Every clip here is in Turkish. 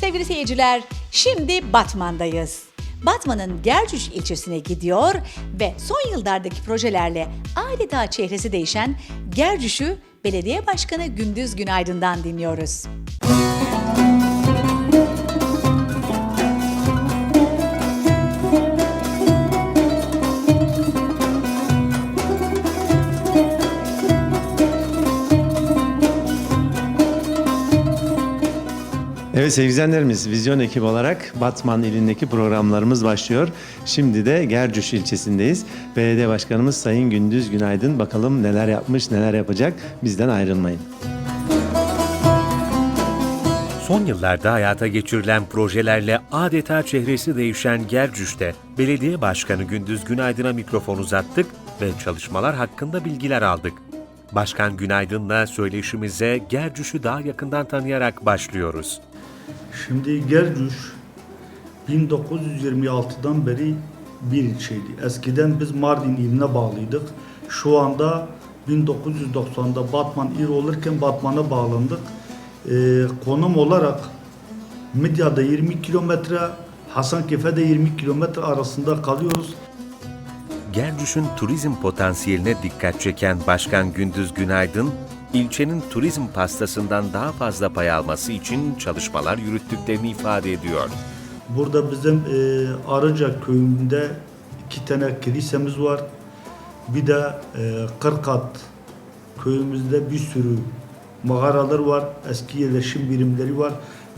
Sevgili seyirciler, şimdi Batman'dayız. Batman'ın Gercüş ilçesine gidiyor ve son yıllardaki projelerle adeta çehresi değişen Gercüş'ü Belediye Başkanı Gündüz Günaydın'dan dinliyoruz. Evet sevgili izleyenlerimiz, Vizyon ekibi olarak Batman ilindeki programlarımız başlıyor. Şimdi de Gercüş ilçesindeyiz. Belediye Başkanımız Sayın Gündüz Günaydın. Bakalım neler yapmış, neler yapacak. Bizden ayrılmayın. Son yıllarda hayata geçirilen projelerle adeta çehresi değişen Gercüş'te Belediye Başkanı Gündüz Günaydın'a mikrofon uzattık ve çalışmalar hakkında bilgiler aldık. Başkan Günaydın'la söyleşimize Gercüş'ü daha yakından tanıyarak başlıyoruz. Şimdi Gercüş 1926'dan beri bir ilçeydi. Eskiden biz Mardin iline bağlıydık. Şu anda 1990'da Batman il olurken Batman'a bağlandık. Ee, konum olarak Midya'da 20 kilometre, Hasankeyf'e de 20 kilometre arasında kalıyoruz. Gercüş'ün turizm potansiyeline dikkat çeken Başkan Gündüz Günaydın, ilçenin turizm pastasından daha fazla pay alması için çalışmalar yürüttüklerini ifade ediyor. Burada bizim e, Arıca köyünde iki tane kilisemiz var. Bir de e, Kırkat köyümüzde bir sürü mağaralar var. Eski yerleşim birimleri var.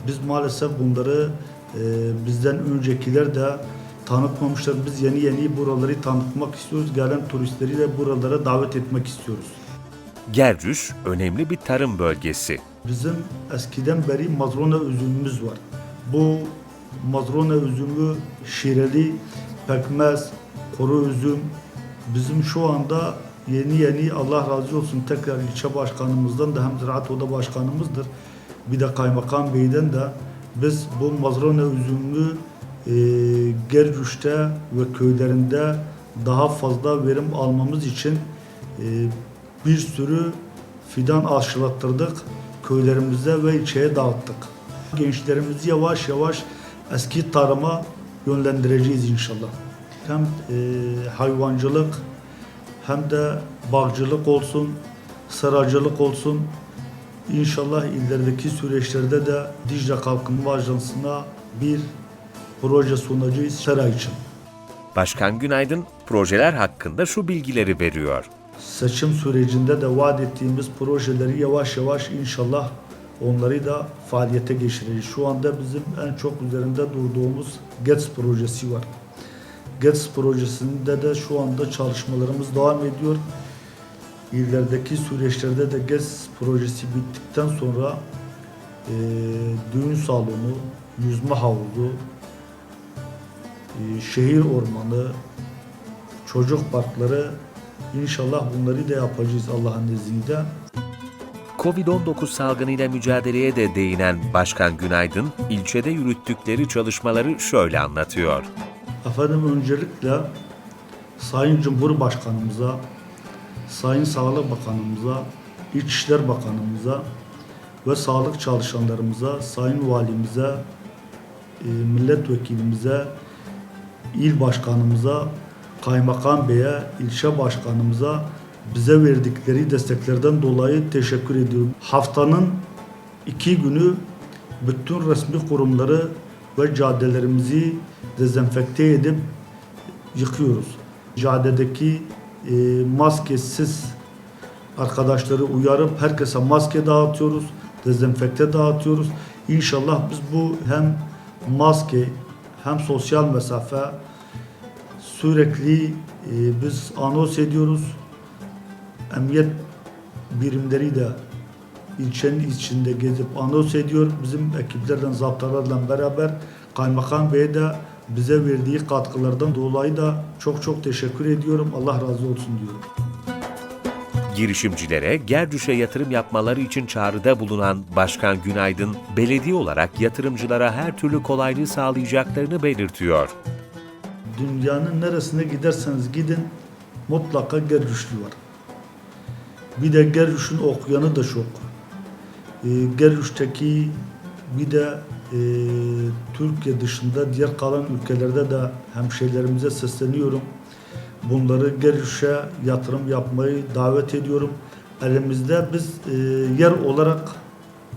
Biz maalesef bunları e, bizden öncekiler de tanıtmamışlar. Biz yeni yeni buraları tanıtmak istiyoruz. Gelen turistleri de buralara davet etmek istiyoruz. Gercüş önemli bir tarım bölgesi. Bizim eskiden beri mazrona üzümümüz var. Bu mazrona üzümü şireli, pekmez, kuru üzüm. Bizim şu anda yeni yeni Allah razı olsun tekrar ilçe başkanımızdan da hem ziraat oda başkanımızdır. Bir de kaymakam beyden de biz bu mazrona üzümü e, Gercüş'te ve köylerinde daha fazla verim almamız için e, bir sürü fidan aşılattırdık köylerimize ve ilçeye dağıttık. Gençlerimizi yavaş yavaş eski tarıma yönlendireceğiz inşallah. Hem e, hayvancılık hem de bağcılık olsun, sıracılık olsun. İnşallah ilerideki süreçlerde de Dicle Kalkınma Ajansı'na bir proje sunacağız sera için. Başkan Günaydın projeler hakkında şu bilgileri veriyor. Seçim sürecinde de vaat ettiğimiz projeleri yavaş yavaş inşallah onları da faaliyete geçireceğiz. Şu anda bizim en çok üzerinde durduğumuz GETS projesi var. GETS projesinde de şu anda çalışmalarımız devam ediyor. İlerideki süreçlerde de GETS projesi bittikten sonra eee, düğün salonu, yüzme havuzu, eee, şehir ormanı, çocuk parkları inşallah bunları da yapacağız Allah'ın izniyle. Covid-19 salgınıyla mücadeleye de değinen Başkan Günaydın, ilçede yürüttükleri çalışmaları şöyle anlatıyor. Efendim öncelikle Sayın Cumhurbaşkanımıza, Sayın Sağlık Bakanımıza, İçişler Bakanımıza ve sağlık çalışanlarımıza, Sayın Valimize, e, milletvekilimize, il başkanımıza, kaymakam beye, ilçe başkanımıza bize verdikleri desteklerden dolayı teşekkür ediyorum. Haftanın iki günü bütün resmi kurumları ve caddelerimizi dezenfekte edip yıkıyoruz. Caddedeki e, maskesiz arkadaşları uyarıp herkese maske dağıtıyoruz, dezenfekte dağıtıyoruz. İnşallah biz bu hem maske hem sosyal mesafe sürekli e, biz anons ediyoruz. Emniyet birimleri de ilçenin içinde gezip anons ediyor. Bizim ekiplerden, zaptalarla beraber Kaymakam Bey de bize verdiği katkılardan dolayı da çok çok teşekkür ediyorum. Allah razı olsun diyorum. Girişimcilere Gercüş'e yatırım yapmaları için çağrıda bulunan Başkan Günaydın, belediye olarak yatırımcılara her türlü kolaylığı sağlayacaklarını belirtiyor. Dünyanın neresine giderseniz gidin mutlaka Gercüşlü var. Bir de Gercüş'ün okuyanı da çok. Ee, Gercüş'teki bir de e, Türkiye dışında diğer kalan ülkelerde de hemşehrilerimize sesleniyorum. Bunları Gerüş'e yatırım yapmayı davet ediyorum. Elimizde biz e, yer olarak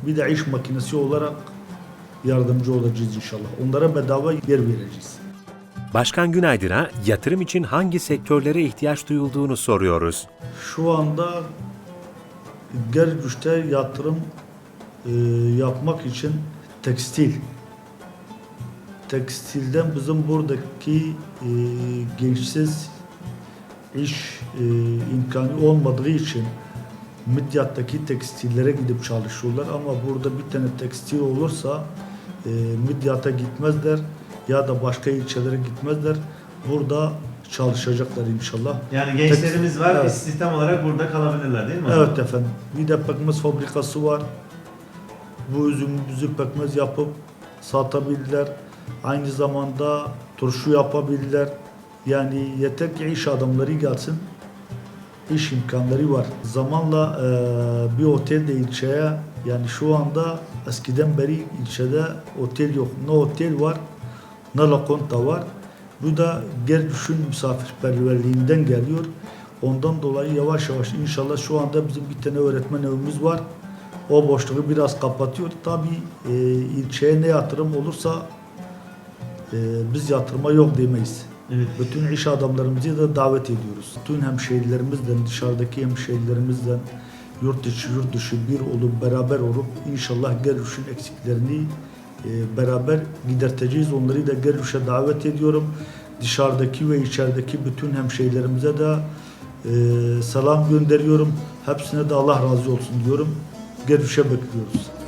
bir de iş makinesi olarak yardımcı olacağız inşallah. Onlara bedava yer vereceğiz. Başkan Günaydın'a yatırım için hangi sektörlere ihtiyaç duyulduğunu soruyoruz. Şu anda Gergüş'te yatırım e, yapmak için tekstil. Tekstilden bizim buradaki e, gençsiz iş e, imkanı olmadığı için Midyat'taki tekstillere gidip çalışıyorlar. Ama burada bir tane tekstil olursa e, Midyat'a gitmezler ya da başka ilçelere gitmezler. Burada çalışacaklar inşallah. Yani gençlerimiz var, Evet. istihdam olarak burada kalabilirler değil mi? Evet efendim. Bir de pekmez fabrikası var. Bu üzümümüzü pekmez yapıp satabilirler. Aynı zamanda turşu yapabilirler. Yani yeter ki iş adamları gelsin. İş imkanları var. Zamanla eee, bir otel de ilçeye yani şu anda eskiden beri ilçede otel yok. Ne otel var ne lokonta var. Bu da Gergüş'ün misafirperverliğinden geliyor. Ondan dolayı yavaş yavaş inşallah şu anda bizim bir tane öğretmen evimiz var. O boşluğu biraz kapatıyor. Tabii e, ilçeye ne yatırım olursa e, biz yatırıma yok demeyiz. Evet. Bütün iş adamlarımızı da davet ediyoruz. Bütün hemşehrilerimizden, dışarıdaki hemşehrilerimizden yurt içi yurt dışı bir olup beraber olup inşallah Gerüş'ün eksiklerini beraber giderteceğiz. Onları da Gerüş'e davet ediyorum. Dışarıdaki ve içerideki bütün hemşehrilerimize de e, selam gönderiyorum. Hepsine de Allah razı olsun diyorum. Gerüş'e bekliyoruz.